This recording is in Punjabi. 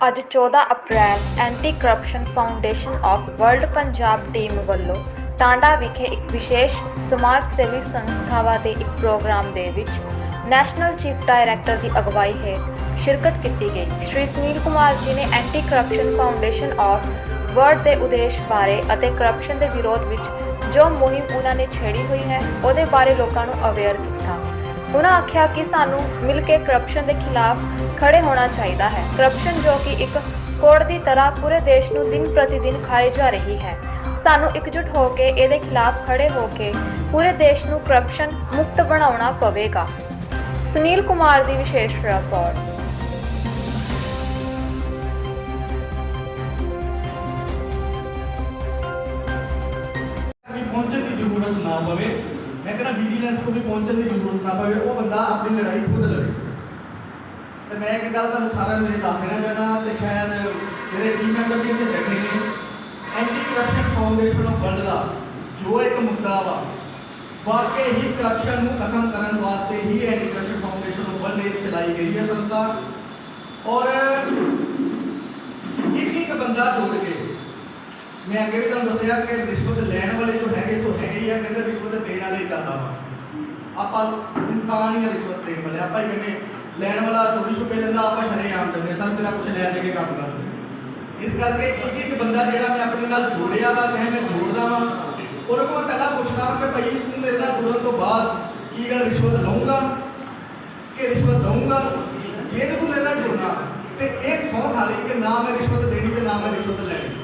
ਅੱਜ 14 ਅਪ੍ਰੈਲ anti corruption foundation of world Punjab team ਵੱਲੋਂ ਟਾਂਡਾ ਵਿਖੇ ਇੱਕ ਵਿਸ਼ੇਸ਼ ਸਮਾਜ ਸੇਵੀ ਸੰਸਥਾਵਾਂ ਦੇ ਇੱਕ ਪ੍ਰੋਗਰਾਮ ਦੇ ਵਿੱਚ ਨੈਸ਼ਨਲ ਚੀਫ ਡਾਇਰੈਕਟਰ ਦੀ ਅਗਵਾਈ ਹੇਠ ਸ਼ਿਰਕਤ ਕੀਤੀ ਗਈ। ਸ਼੍ਰੀ ਸੁਨੀਲ ਕੁਮਾਰ ਜੀ ਨੇ anti corruption foundation of world ਦੇ ਉਦੇਸ਼ ਬਾਰੇ ਅਤੇ ਕਰਪਸ਼ਨ ਦੇ ਵਿਰੋਧ ਵਿੱਚ ਜੋ ਮੁਹਿੰਮ ਉਹਨਾਂ ਨੇ ਛੇੜੀ ਹੋਈ ਹੈ, ਉਹਦੇ ਬਾਰੇ ਲੋਕਾਂ ਨੂੰ ਅਵੇਅਰ ਕੀਤਾ। ਉਹਨਾਂ ਆਖਿਆ ਕਿ ਸਾਨੂੰ ਮਿਲ ਕੇ ਕਰਪਸ਼ਨ ਦੇ ਖਿਲਾਫ ਖੜੇ ਹੋਣਾ ਚਾਹੀਦਾ ਹੈ। ਕਰਪਸ਼ਨ ਜੋ ਕਿ ਇੱਕ ਕੋੜ ਦੀ ਤਰ੍ਹਾਂ ਪੂਰੇ ਦੇਸ਼ ਨੂੰ ਦਿਨ ਪ੍ਰਤੀ ਦਿਨ ਖਾਈ ਜਾ ਰਹੀ ਹੈ। ਸਾਨੂੰ ਇਕਜੁੱਟ ਹੋ ਕੇ ਇਹਦੇ ਖਿਲਾਫ ਖੜੇ ਹੋ ਕੇ ਪੂਰੇ ਦੇਸ਼ ਨੂੰ ਕਰਪਸ਼ਨ ਮੁਕਤ ਬਣਾਉਣਾ ਪਵੇਗਾ। ਸੁਨੀਲ ਕੁਮਾਰ ਦੀ ਵਿਸ਼ੇਸ਼ ਰਿਪੋਰਟ। ਪਹੁੰਚਣ ਦੀ ਜ਼ਰੂਰਤ ਨਾ ਪਵੇ। ਮੈਂ ਕਹਿੰਦਾ ਵਿਜੀਲੈਂਸ ਕੋਲ ਵੀ ਪਹੁੰਚਣ ਦੀ ਜ਼ਰੂਰਤ ਨਾ ਪਵੇ, ਉਹ ਬੰਦਾ ਆਪਣੀ ਲੜਾਈ ਖੁਦ ਲੜੇ। ਤੇ ਮੈਂ ਇੱਕ ਗੱਲ ਤੁਹਾਨੂੰ ਸਾਰਿਆਂ ਨੂੰ ਇਹ ਦੱਸ ਦੇਣਾ ਚਾਹਣਾ ਤੇ ਸ਼ਾਇਦ ਮੇਰੇ ਟੀਮ ਮੈਂਬਰ ਵੀ ਇੱਥੇ ਬੈਠੇ ਨੇ। Anti corruption foundation of world ਦਾ ਜੋ ਇੱਕ ਮੁੱਦਾ ਵਾ, ਵਾਕਈ ਹੀ ਕਰਪਸ਼ਨ ਨੂੰ ਖਤਮ ਕਰਨ ਵਾਸਤੇ ਹੀ anti corruption foundation of world ਚਲਾਈ ਗਈ ਹੈ ਸੰਸਥਾ। ਔਰ ਇੱਕ ਇੱਕ ਬੰਦਾ ਜੁੜ ਕੇ, ਮੈਂ ਅੱਗੇ ਵੀ ਤੁਹਾਨੂੰ ਦੱਸਿਆ ਕਿ ਰਿਸ਼ਵਤ ਲੈਣ ਵਾਲੇ ਜੋ ਹੈਗੇ ਕਹਿੰਦੇ ਰਿਸ਼ਵਤ ਦੇਣ ਵਾਲੇ ਹੀ ਵਾ। ਆਪਾਂ ਇਨਸਾਨ ਹੀ ਆ ਰਿਸ਼ਵਤ ਦੇਣ ਵਾਲੇ, ਆਪਾਂ ਹੀ ਕਹਿੰਦੇ ਲੈਣ ਵਾਲਾ ਚੋਰੀ ਛੁਪੇ ਲੈਂਦਾ, ਆਪਾਂ ਸ਼ਰੇਆਮ ਦਿੰਦੇ, ਸਰ ਤੇਰਾ ਕੁਝ ਲੈ ਦੇ ਕੇ ਕੰਮ ਕਰ। ਇਸ ਕਰਕੇ ਇੱਕ ਇੱਕ ਬੰਦਾ ਜਿਹੜਾ ਮੈਂ ਆਪਣੇ ਨਾਲ ਜੋੜਿਆ ਵਾ, ਚਾਹੇ ਮੈਂ ਜੋੜਦਾ ਵਾ, ਉਹਨੂੰ ਕੋਲ ਪਹਿਲਾਂ ਪੁੱਛਦਾ ਵਾ ਕਿ ਭਾਈ ਤੂੰ ਮੇਰੇ ਨਾਲ ਜੁੜਨ ਤੋਂ ਬਾਅਦ ਕੀ ਗੱਲ ਰਿਸ਼ਵਤ ਲਊਂਗਾ ਕਿ ਰਿਸ਼ਵਤ ਦਊਂਗਾ? ਜੇ ਤੂੰ ਮੇਰੇ ਨਾਲ ਜੁੜਨਾ, ਤੇ ਇਹ ਸੌ ਖਾ ਲਈ ਕਿ ਨਾ ਮੈਂ ਰਿਸ਼ਵਤ ਦੇਣੀ ਤੇ ਨਾ ਮੈਂ ਰਿਸ਼ਵਤ ਲੈਣੀ।